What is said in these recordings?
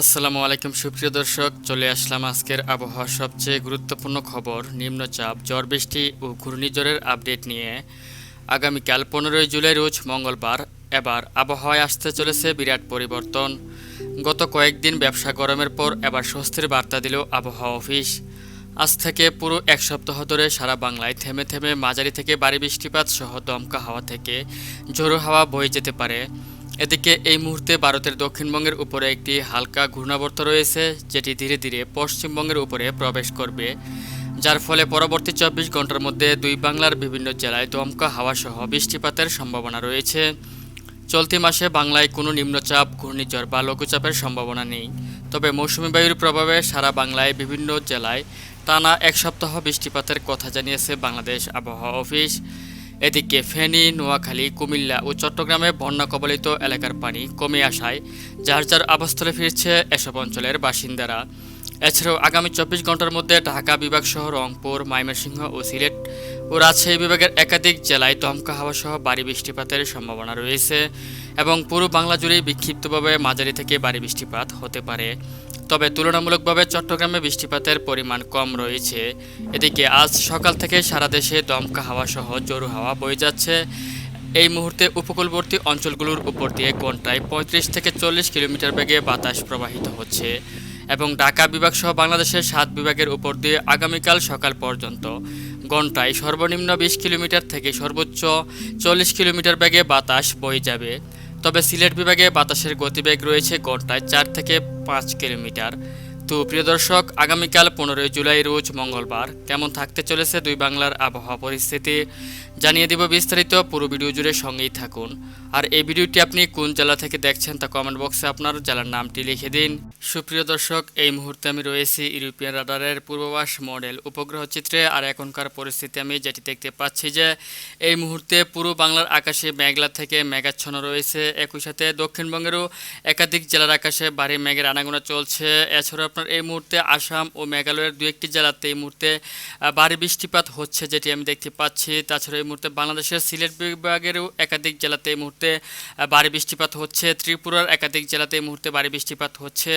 আসসালামু আলাইকুম, সুপ্রিয় দর্শক। চলে আসলাম আজকের আবহাওয়ার সবচেয়ে গুরুত্বপূর্ণ খবর, নিম্নচাপ, ঝড় বৃষ্টি ও ঘূর্ণিঝড়ের আপডেট নিয়ে। আগামীকাল পনেরোই জুলাই, রোজ মঙ্গলবার, এবার আবহাওয়ায় আসতে চলেছে বিরাট পরিবর্তন। গত কয়েকদিন ব্যবসা গরমের পর এবার স্বস্তির বার্তা দিল আবহাওয়া অফিস। আজ থেকে পুরো এক সপ্তাহ ধরে সারা বাংলায় থেমে থেমে মাঝারি থেকে বাড়ি বৃষ্টিপাত সহ দমকা হাওয়া থেকে ঝোড়ো হাওয়া বয়ে যেতে পারে। এদিকে এই মুহূর্তে ভারতের দক্ষিণবঙ্গের উপরে একটি হালকা ঘূর্ণাবর্ত রয়েছে, যেটি ধীরে ধীরে পশ্চিমবঙ্গের উপরে প্রবেশ করবে, যার ফলে পরবর্তী চব্বিশ ঘণ্টার মধ্যে দুই বাংলার বিভিন্ন জেলায় দমকা হাওয়া সহ বৃষ্টিপাতের সম্ভাবনা রয়েছে। চলতি মাসে বাংলায় কোনো নিম্নচাপ, ঘূর্ণিঝড় বা লঘুচাপের সম্ভাবনা নেই। তবে মৌসুমি বায়ুর প্রভাবে সারা বাংলায় বিভিন্ন জেলায় টানা এক সপ্তাহ বৃষ্টিপাতের কথা জানিয়েছে বাংলাদেশ আবহাওয়া অফিস। এদিকে ফেনী, নোয়াখালী, কুমিল্লা ও চট্টগ্রামে বন্যা কবলিত এলাকার পানি কমে আসায় যার যার আবাসস্থলে ফিরছে এসব অঞ্চলের বাসিন্দারা। এছাড়াও আগামী চব্বিশ ঘণ্টার মধ্যে ঢাকা বিভাগ সহ রংপুর, ময়মনসিংহ ও সিলেট ও রাজশাহী বিভাগের একাধিক জেলায় দমকা হাওয়া সহ ভারী বৃষ্টিপাতের সম্ভাবনা রয়েছে এবং পুরো বাংলা জুড়ে বিক্ষিপ্তভাবে মাঝারি থেকে ভারী বৃষ্টিপাত হতে পারে। তবে তুলনামূলকভাবে চট্টগ্রামে বৃষ্টিপাতের পরিমাণ কম রয়েছে। এদিকে আজ সকাল থেকে সারা দেশে দমকা হাওয়া সহ জোরু হাওয়া বয়ে যাচ্ছে। এই মুহূর্তে উপকূলবর্তী অঞ্চলগুলোর উপর দিয়ে ঘন্টায় পঁয়ত্রিশ থেকে চল্লিশ কিলোমিটার বেগে বাতাস প্রবাহিত হচ্ছে এবং ঢাকা বিভাগ সহ বাংলাদেশের সাত বিভাগের উপর দিয়ে আগামীকাল সকাল পর্যন্ত ঘন্টায় সর্বনিম্ন বিশ কিলোমিটার থেকে সর্বোচ্চ চল্লিশ কিলোমিটার বেগে বাতাস বয়ে যাবে। তবে সিলেট বিভাগে বাতাসের গতিবেগ রয়েছে ঘন্টায় চার থেকে পাঁচ কিলোমিটার। তো প্রিয় দর্শক, আগামীকাল পনেরোই জুলাই, রোজ মঙ্গলবার। কেমন থাকতে চলেছে দুই বাংলার আবহাওয়া পরিস্থিতি? জানিয়ে দিব বিস্তারিত, পুরো ভিডিও জুড়ে সঙ্গেই থাকুন। আর এই ভিডিওটি আপনি কোন জেলা থেকে দেখছেন তা কমেন্ট বক্সে আপনার জেলার নামটি লিখে দিন। সুপ্রিয় দর্শক, এই মুহূর্তে আমি রয়েছি ইউরোপিয়ান রাডারের পূর্বাভাস মডেল উপগ্রহ চিত্রে, আর এখনকার পরিস্থিতি আমি যেটি দেখতে পাচ্ছি যে, এই মুহূর্তে পুরো বাংলার আকাশে মেঘলা থেকে মেঘাচ্ছন্ন রয়েছে। একই সাথে দক্ষিণবঙ্গেরও একাধিক জেলার আকাশে ভারী মেঘের আনাগোনা চলছে। এছাড়াও আপনার এই মুহূর্তে আসাম ও মেঘালয়ের দু একটি জেলাতে এই মুহূর্তে ভারী বৃষ্টিপাত হচ্ছে যেটি আমি দেখতে পাচ্ছি। তাছাড়া মুহূর্তে বাংলাদেশের সিলেট বিভাগেরও একাধিক জেলাতে এই মুহূর্তে ভারী বৃষ্টিপাত হচ্ছে। ত্রিপুরার একাধিক জেলাতে এই মুহূর্তে ভারী বৃষ্টিপাত হচ্ছে।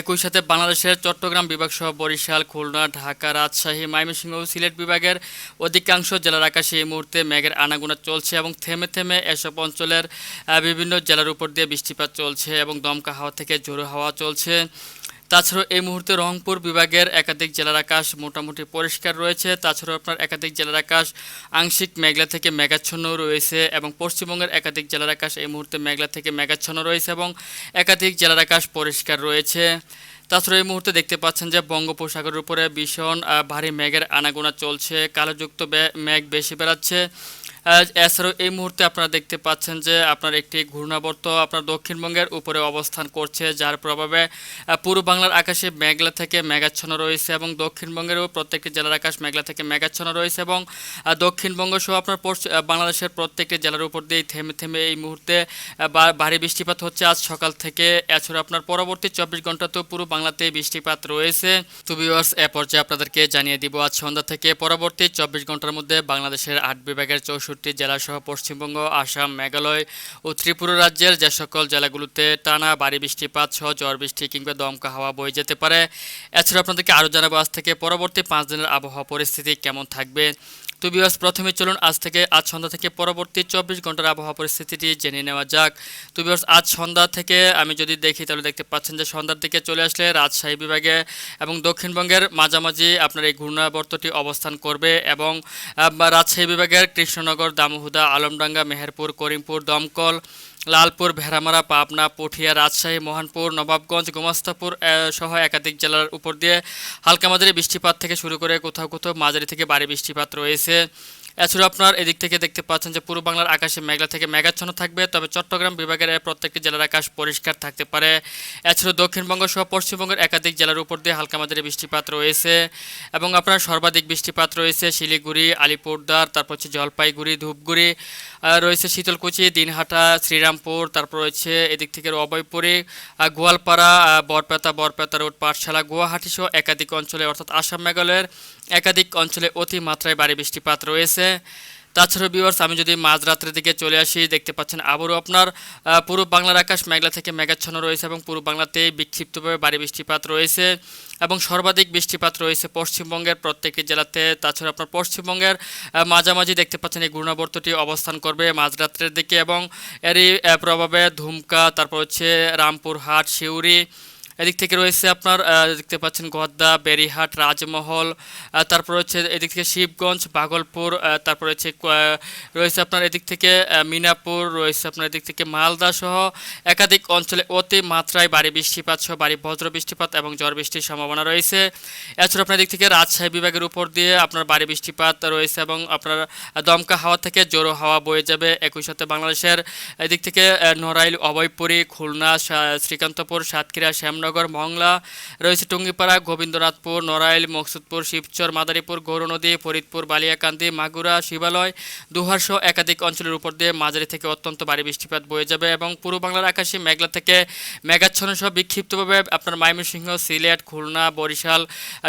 একই সাথে বাংলাদেশের চট্টগ্রাম বিভাগ সহ বরিশাল, খুলনা, ঢাকা, রাজশাহী, ময়মনসিংহ ও সিলেট বিভাগের অধিকাংশ জেলার আকাশে এই মুহূর্তে মেঘের আনাগোনা চলছে এবং থেমে থেমে এসব অঞ্চলের বিভিন্ন জেলার উপর দিয়ে বৃষ্টিপাত চলছে এবং দমকা হাওয়া থেকে ঝোড়ো হাওয়া চলছে। তাছাড়াও এই মুহূর্তে রংপুর বিভাগের একাধিক জেলার আকাশ মোটামুটি পরিষ্কার রয়েছে। তাছাড়াও আপনার একাধিক জেলার আকাশ আংশিক মেঘলা থেকে মেঘাচ্ছন্ন রয়েছে এবং পশ্চিমবঙ্গের একাধিক জেলার আকাশ এই মুহূর্তে মেঘলা থেকে মেঘাচ্ছন্ন রয়েছে এবং একাধিক জেলার আকাশ পরিষ্কার রয়েছে। তাছাড়া এই মুহূর্তে দেখতে পাচ্ছেন যে বঙ্গোপসাগরের উপরে ভীষণ ভারী মেঘের আনাগোনা চলছে। কালোযুক্ত মেঘ বেশি বেড়াচ্ছে। এছাড়াও এই মুহূর্তে আপনারা দেখতে পাচ্ছেন যে আপনার একটি ঘূর্ণাবর্ত আপনার দক্ষিণবঙ্গের উপরে অবস্থান করছে যার প্রভাবে আহ, পুরো বাংলার আকাশে মেঘলা থেকে মেঘাচ্ছন্ন রয়েছে এবং দক্ষিণবঙ্গেরও প্রত্যেকটি জেলার আকাশ মেঘলা থেকে মেঘাচ্ছন্ন রয়েছে এবং দক্ষিণবঙ্গ সহ আপনার বাংলাদেশের প্রত্যেকটি জেলার উপর দিয়ে থেমে থেমে এই মুহূর্তে ভারী বৃষ্টিপাত হচ্ছে। আজ সকাল থেকে এছাড়া আপনার পরবর্তী চব্বিশ ঘন্টাতেও পুরো বাংলাতেই বৃষ্টিপাত রয়েছে। তো ভিউয়ার্স এ পর্যায়ে আপনাদেরকে জানিয়ে দিব আজ সন্ধ্যা থেকে পরবর্তী চব্বিশ ঘণ্টার মধ্যে বাংলাদেশের আট বিভাগের চৌষট্টি জেলা সহ পশ্চিমবঙ্গ, আসাম, মেঘালয় ও ত্রিপুরা রাজ্যের যে সকল জেলাগুলোতে টানা ভারী বৃষ্টিপাত সহ ঝড় বৃষ্টি কিংবা দমকা হাওয়া বয়ে যেতে পারে। এছাড়া আপনাদেরকে আরও জানাব আজ থেকে পরবর্তী পাঁচ দিনের আবহাওয়া পরিস্থিতি কেমন থাকবে। তো বিবাস প্রথমে চলুন আজ থেকে, আজ সন্ধ্যা থেকে পরবর্তী চব্বিশ ঘণ্টার আবহাওয়া পরিস্থিতিটি জেনে নেওয়া যাক। তো বিবাস আজ সন্ধ্যা থেকে আমি যদি দেখি তাহলে দেখতে পাচ্ছেন যে সন্ধ্যার দিকে চলে আসলে রাজশাহী বিভাগে এবং দক্ষিণবঙ্গের মাঝামাঝি আপনার এই ঘূর্ণাবর্তটি অবস্থান করবে এবং রাজশাহী বিভাগের কৃষ্ণনগর দামোহুদা, আলমডাঙ্গা, মেহেরপুর, করিমপুর, দমকল, লালপুর, ভেড়ামারা, পাবনা, পুঠিয়া, রাজশাহী, মোহনপুর, নবাবগঞ্জ, গোমাস্তাপুর সহ একাধিক জেলার উপর দিয়ে হালকা মাঝারি বৃষ্টিপাত থেকে শুরু করে কোথাও কোথাও মাঝারি থেকে বাড়ি বৃষ্টিপাত রয়েছে। এছাড়াও আপনার এদিক থেকে দেখতে পাচ্ছেন যে পূর্ব বাংলার আকাশে মেঘলা থেকে মেঘাচ্ছন্ন থাকবে, তবে চট্টগ্রাম বিভাগের প্রত্যেকটি জেলার আকাশ পরিষ্কার থাকতে পারে। এছাড়াও দক্ষিণবঙ্গ সহ পশ্চিমবঙ্গের একাধিক জেলার উপর দিয়ে হালকা মাঝারি বৃষ্টিপাত রয়েছে এবং আপনার সর্বাধিক বৃষ্টিপাত রয়েছে শিলিগুড়ি আলিপুরদার তারপর হচ্ছে জলপাইগুড়ি, ধূপগুড়ি রয়েছে শীতলকুচি, দিনহাটা, শ্রীরামপুর, তারপর রয়েছে এদিক থেকে অভয়পুরী গোয়ালপাড়া বরপেতা বরপেতা রোড, পাঠশালা, গুয়াহাটি সহ একাধিক অঞ্চলে, অর্থাৎ আসাম, মেঘালয়ের একাধিক অঞ্চলে অতি মাত্রায় ভারী বৃষ্টিপাত রয়েছে। তাছাড়া ভিউয়ার্স আমি যদি মাঝরাত্রের দিকে চলে আসি দেখতে পাচ্ছেন আবারও আপনার আহ, পুরো বাংলার আকাশ মেঘলা থেকে মেঘাচ্ছন্ন রয়েছে এবং পুরো বাংলাতে বিক্ষিপ্তভাবে ভারী বৃষ্টিপাত রয়েছে এবং সর্বাধিক বৃষ্টিপাত রয়েছে পশ্চিমবঙ্গের প্রত্যেকটি জেলাতে। তাছাড়া আপনার পশ্চিমবঙ্গের মাঝামাঝি দেখতে পাচ্ছেন এই ঘূর্ণাবর্তটি অবস্থান করবে মাঝরাত্রের দিকে এবং এরই প্রভাবে ধুমকা তারপর হচ্ছে রামপুরহাট সিউড়ি এদিক থেকে রয়েছে আপনার দেখতে পাচ্ছেন গদ্দা বেরিহাট রাজমহল তারপর হচ্ছে এদিক থেকে শিবগঞ্জ ভাগলপুর আহ, তারপর হচ্ছে রয়েছে আপনার এদিক থেকে মিনাপুর রয়েছে আপনার এদিক থেকে মালদা সহ একাধিক অঞ্চলে অতি মাত্রায় ভারী বৃষ্টিপাত সহ বাড়ি বজ্র বৃষ্টিপাত এবং ঝড় বৃষ্টির সম্ভাবনা রয়েছে। এছাড়া আপনার এদিক থেকে রাজশাহী বিভাগের উপর দিয়ে আপনার বাড়ি বৃষ্টিপাত রয়েছে এবং আপনার দমকা হাওয়া থেকে জোরো হাওয়া বয়ে যাবে একই সাথে বাংলাদেশের। এদিক থেকে নড়াইল অভয়পুরী খুলনা শ্রীকান্তপুর সাতক্ষীরা শ্যামনগর মংলা রয়েছে টুঙ্গিপাড়া গোবিন্দনাথপুর নড়াইল মকসুদপুর শিবচর মাদারীপুর গৌরনদী ফরিদপুর বালিয়াকান্দি মাগুরা শিবালয় দুহার একাধিক অঞ্চলের উপর দিয়ে মাঝারি থেকে অত্যন্ত ভারী বৃষ্টিপাত বয়ে যাবে এবং পূর্ব বাংলার আকাশে মেঘলা থেকে মেঘাচ্ছন্ন সহ বিক্ষিপ্তভাবে আপনার ময়মনসিংহ সিলেট খুলনা বরিশাল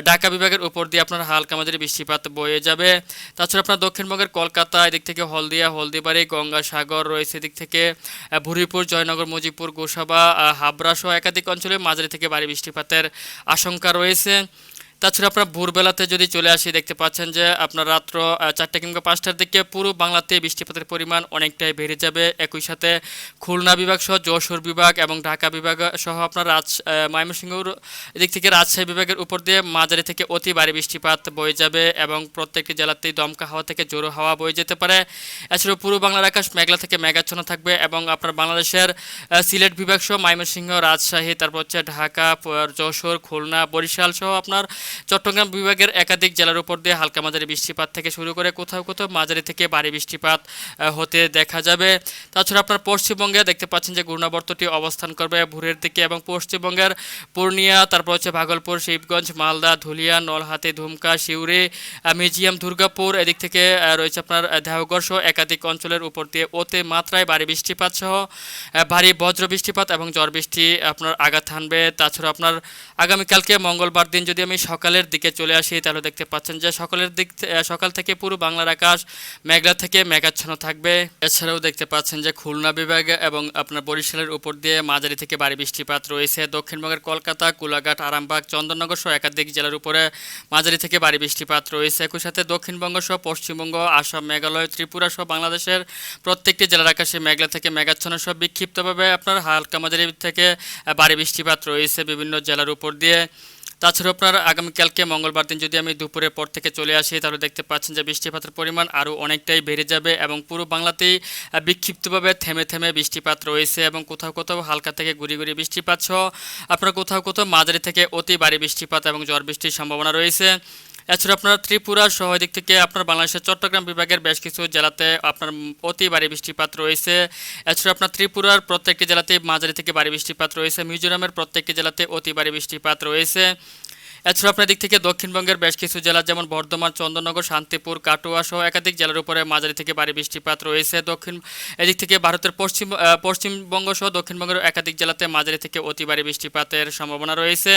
ঢাকা বিভাগের উপর দিয়ে আপনার হালকা মাঝারি বৃষ্টিপাত বয়ে যাবে। তাছাড়া আপনার দক্ষিণবঙ্গের কলকাতা এদিক থেকে হলদিয়া হলদিবাড়ি গঙ্গাসাগর রয়েছে এদিক থেকে ভুরিপুর জয়নগর মুজিবপুর গোসাবা আহ, হাবড়া সহ একাধিক অঞ্চলে মাঝারি থেকে ভারী বৃষ্টিপাতের আশঙ্কা রয়েছে। তাছাড়া আপনার ভোরবেলাতে যদি চলে আসি, দেখতে পাচ্ছেন যে আপনার রাত্র চারটা কিংবা পাঁচটার দিকে পুরো বাংলাতে বৃষ্টিপাতের পরিমাণ অনেকটাই বেড়ে যাবে। একই সাথে খুলনা বিভাগ সহ যশোর বিভাগ এবং ঢাকা বিভাগ সহ আপনার রাজ ময়মনসিংহর এদিক থেকে রাজশাহী বিভাগের উপর দিয়ে মাঝারি থেকে অতি ভারী বৃষ্টিপাত বয়ে যাবে এবং প্রত্যেকটি জেলাতেই দমকা হাওয়া থেকে জোরো হাওয়া বয়ে যেতে পারে। এছাড়াও পুরো বাংলার আকাশ মেঘলা থেকে মেঘাচ্ছন্ন থাকবে এবং আপনার বাংলাদেশের সিলেট বিভাগ সহ ময়মনসিংহ, রাজশাহী, তারপর হচ্ছে ঢাকা যশোর, খুলনা, বরিশাল সহ আপনার চট্টগ্রাম বিভাগের একাধিক জেলার উপর দিয়ে হালকা মাঝারি বৃষ্টিপাত থেকে শুরু করে কোথাও কোথাও মাঝারি থেকে ভারী বৃষ্টিপাত হতে দেখা যাবে। তাছাড়া আপনার পশ্চিমবঙ্গে দেখতে পাচ্ছেন যে ঘূর্ণাবর্তটি অবস্থান করবে ভোরের দিকে এবং পশ্চিমবঙ্গের পূর্ণিয়া তারপর হচ্ছে ভাগলপুর শিবগঞ্জ মালদা ধুলিয়া নলহাতি ধুমকা আহ, মিউজিয়াম দুর্গাপুর এদিক থেকে রয়েছে আপনার দেওঘর সহ একাধিক অঞ্চলের উপর দিয়ে অতি মাত্রায় ভারী বৃষ্টিপাত সহ ভারী বজ্র বৃষ্টিপাত এবং ঝড় বৃষ্টি আপনার আঘাত হানবে। তাছাড়া আপনার আগামীকালকে মঙ্গলবার দিন যদি আমি সকালের দিকে চলে আসি, তাহলে দেখতে পাচ্ছেন যে সকালের দিক সকাল থেকে পুরো বাংলার আকাশ মেঘলা থেকে মেঘাচ্ছন্ন থাকবে। এছাড়াও দেখতে পাচ্ছেন যে খুলনা বিভাগে এবং আপনার বরিশালের উপর দিয়ে মাঝারি থেকে ভারী বৃষ্টিপাত রয়েছে। দক্ষিণবঙ্গের কলকাতা, কুলাঘাট, আরামবাগ, চন্দননগর সহ একাধিক জেলার উপরে মাঝারি থেকে ভারী বৃষ্টিপাত রয়েছে। একই সাথে দক্ষিণবঙ্গ সহ পশ্চিমবঙ্গ, আসাম, মেঘালয়, ত্রিপুরা সহ বাংলাদেশের প্রত্যেকটি জেলার আকাশে মেঘলা থেকে মেঘাচ্ছন্ন সহ বিক্ষিপ্তভাবে আপনার হালকা মাঝারি থেকে ভারী বৃষ্টিপাত রয়েছে। বিভিন্ন জেলার উপর দিয়ে তাছাড়া আপনার আগামীকালকে মঙ্গলবার দিন যদি আমি দুপুরের পর থেকে চলে আসি, তাহলে দেখতে পাচ্ছেন যে বৃষ্টিপাতের পরিমাণ আরও অনেকটাই বেড়ে যাবে এবং পুরো বাংলাতেই বিক্ষিপ্তভাবে থেমে থেমে বৃষ্টিপাত রয়েছে এবং কোথাও কোথাও হালকা থেকে গুড়ি গুড়ি বৃষ্টিপাত সহ আপনার কোথাও কোথাও মাঝারি থেকে অতি বাড়ি বৃষ্টিপাত এবং ঝড় বৃষ্টির সম্ভাবনা রয়েছে। এছাড়া আপনার ত্রিপুরা সহ দিক থেকে আপনার বাংলাদেশের চট্টগ্রাম বিভাগের বেশ কিছু জেলাতে আপনার অতি ভারী বৃষ্টিপাত রয়েছে। এছাড়া আপনার ত্রিপুরার প্রত্যেকটি জেলাতে মাঝারি থেকে ভারী বৃষ্টিপাত রয়েছে। মিজোরামের প্রত্যেকটি জেলাতে অতি ভারী বৃষ্টিপাত রয়েছে। এছাড়া আপনার দিক থেকে দক্ষিণবঙ্গের বেশ কিছু জেলা যেমন বর্ধমান, চন্দননগর, শান্তিপুর, কাটোয়া সহ একাধিক জেলার উপরে মাঝারি থেকে ভারী বৃষ্টিপাত রয়েছে। দক্ষিণ এদিক থেকে ভারতের পশ্চিম পশ্চিমবঙ্গ সহ দক্ষিণবঙ্গের একাধিক জেলাতে মাঝারি থেকে অতি ভারী বৃষ্টিপাতের সম্ভাবনা রয়েছে।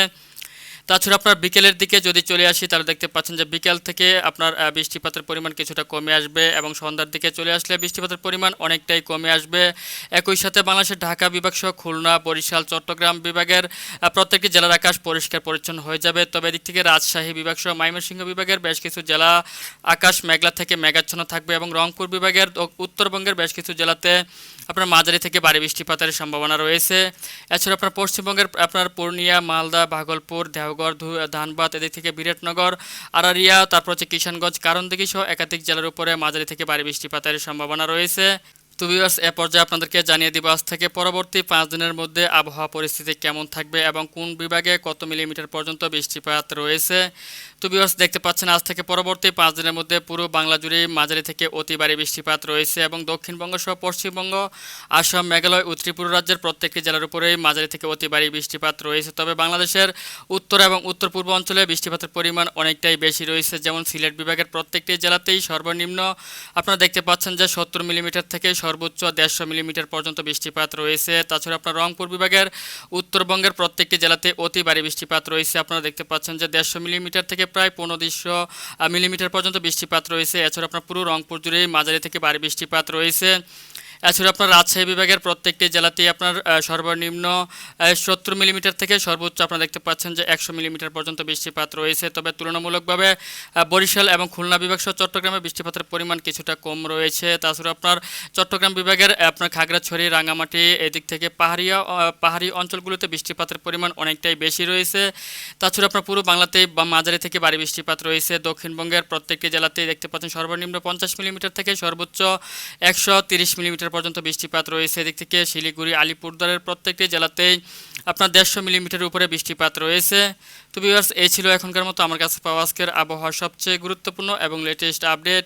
তাছাড়া আপনার বিকেলের দিকে যদি চলে আসি, তাহলে দেখতে পাচ্ছেন যে বিকেল থেকে আপনার বৃষ্টিপাতের পরিমাণ কিছুটা কমে আসবে এবং সন্ধ্যার দিকে চলে আসলে বৃষ্টিপাতের পরিমাণ অনেকটাই কমে আসবে। একই সাথে বাংলাদেশের ঢাকা বিভাগ সহ খুলনা, বরিশাল, চট্টগ্রাম বিভাগের প্রত্যেকটি জেলার আকাশ পরিষ্কার পরিচ্ছন্ন হয়ে যাবে। তবে এদিক থেকে রাজশাহী বিভাগ সহ ময়মনসিংহ বিভাগের বেশ কিছু জেলা আকাশ মেঘলা থেকে মেঘাচ্ছন্ন থাকবে এবং রংপুর বিভাগের উত্তরবঙ্গের বেশ কিছু জেলাতে আপনার মাঝারি থেকে ভারী বৃষ্টিপাতের সম্ভাবনা রয়েছে। এছাড়া আপনার পশ্চিমবঙ্গের, আপনার পূর্ণিয়া, মালদা, ভাগলপুর দেওগড় ধানবাদ এদিক থেকে বিরাটনগর, আরারিয়া, তারপর হচ্ছে কিষানগঞ্জ কারণদিঘি সহ একাধিক জেলার উপরে মাঝারি থেকে ভারী বৃষ্টিপাতের সম্ভাবনা রয়েছে। তো ভিউয়ার্স এ পর্যায়ে আপনাদেরকে জানিয়ে দিব আজ থেকে পরবর্তী পাঁচ দিনের মধ্যে আবহাওয়া পরিস্থিতি কেমন থাকবে এবং কোন বিভাগে কত মিলিমিটার পর্যন্ত বৃষ্টিপাত রয়েছে। তো ভিউয়ার্স দেখতে পাচ্ছেন আজ থেকে পরবর্তী পাঁচ দিনের মধ্যে পুরো বাংলা জুড়ে মাঝারি থেকে অতি ভারী বৃষ্টিপাত রয়েছে এবং দক্ষিণবঙ্গ সহ পশ্চিমবঙ্গ, আসাম, মেঘালয় ও রাজ্যের প্রত্যেকটি জেলার উপরেই মাঝারি থেকে অতি ভারী বৃষ্টিপাত রয়েছে। তবে বাংলাদেশের উত্তর এবং উত্তর পূর্ব অঞ্চলে বৃষ্টিপাতের পরিমাণ অনেকটাই বেশি রয়েছে। যেমন সিলেট বিভাগের প্রত্যেকটি জেলাতেই সর্বনিম্ন, আপনারা দেখতে পাচ্ছেন যে সত্তর মিলিমিটার থেকে সর্বোচ্চ দেড়শো মিলিমিটার পর্যন্ত বৃষ্টিপাত রয়েছে। তাছাড়া আপনার রংপুর বিভাগের উত্তরবঙ্গের প্রত্যেকটি জেলাতে অতি ভারী বৃষ্টিপাত রয়েছে। আপনারা দেখতে পাচ্ছেন যে দেড়শো মিলিমিটার থেকে প্রায় পনেরোশো মিলিমিটার পর্যন্ত বৃষ্টিপাত রয়েছে। এছাড়া আপনার পুরো রংপুর জুড়ে মাঝারি থেকে ভারী বৃষ্টিপাত রয়েছে। এছাড়া আপনার রাজশাহী বিভাগের প্রত্যেকটি জেলাতেই আপনার সর্বনিম্ন সত্তর মিলিমিটার থেকে সর্বোচ্চ আপনারা দেখতে পাচ্ছেন যে একশো মিলিমিটার পর্যন্ত বৃষ্টিপাত রয়েছে। তবে তুলনামূলকভাবে বরিশাল এবং খুলনা বিভাগ সহ চট্টগ্রামে বৃষ্টিপাতের পরিমাণ কিছুটা কম রয়েছে। তাছাড়া আপনার চট্টগ্রাম বিভাগের আপনার খাগড়াছড়ি রাঙামাটি এদিক থেকে পাহাড়িয়া পাহাড়ি অঞ্চলগুলোতে বৃষ্টিপাতের পরিমাণ অনেকটাই বেশি রয়েছে। তাছাড়া আপনার পুরো বাংলাতেই বা মাঝারি থেকে ভারী বৃষ্টিপাত রয়েছে। দক্ষিণবঙ্গের প্রত্যেকটি জেলাতেই দেখতে পাচ্ছেন সর্বনিম্ন পঞ্চাশ মিলিমিটার থেকে সর্বোচ্চ একশো মিলিমিটার পর্যন্ত বৃষ্টিপাত রয়েছে। এদিক থেকে শিলিগুড়ি, আলিপুরদুয়ারের প্রত্যেকটি জেলাতেই আপনার দেড়শো মিলিমিটারের উপরে বৃষ্টিপাত রয়েছে। তো বিভার্স এই ছিল এখনকার মতো আমার কাছে পাওয়া আজকের আবহাওয়ার সবচেয়ে গুরুত্বপূর্ণ এবং লেটেস্ট আপডেট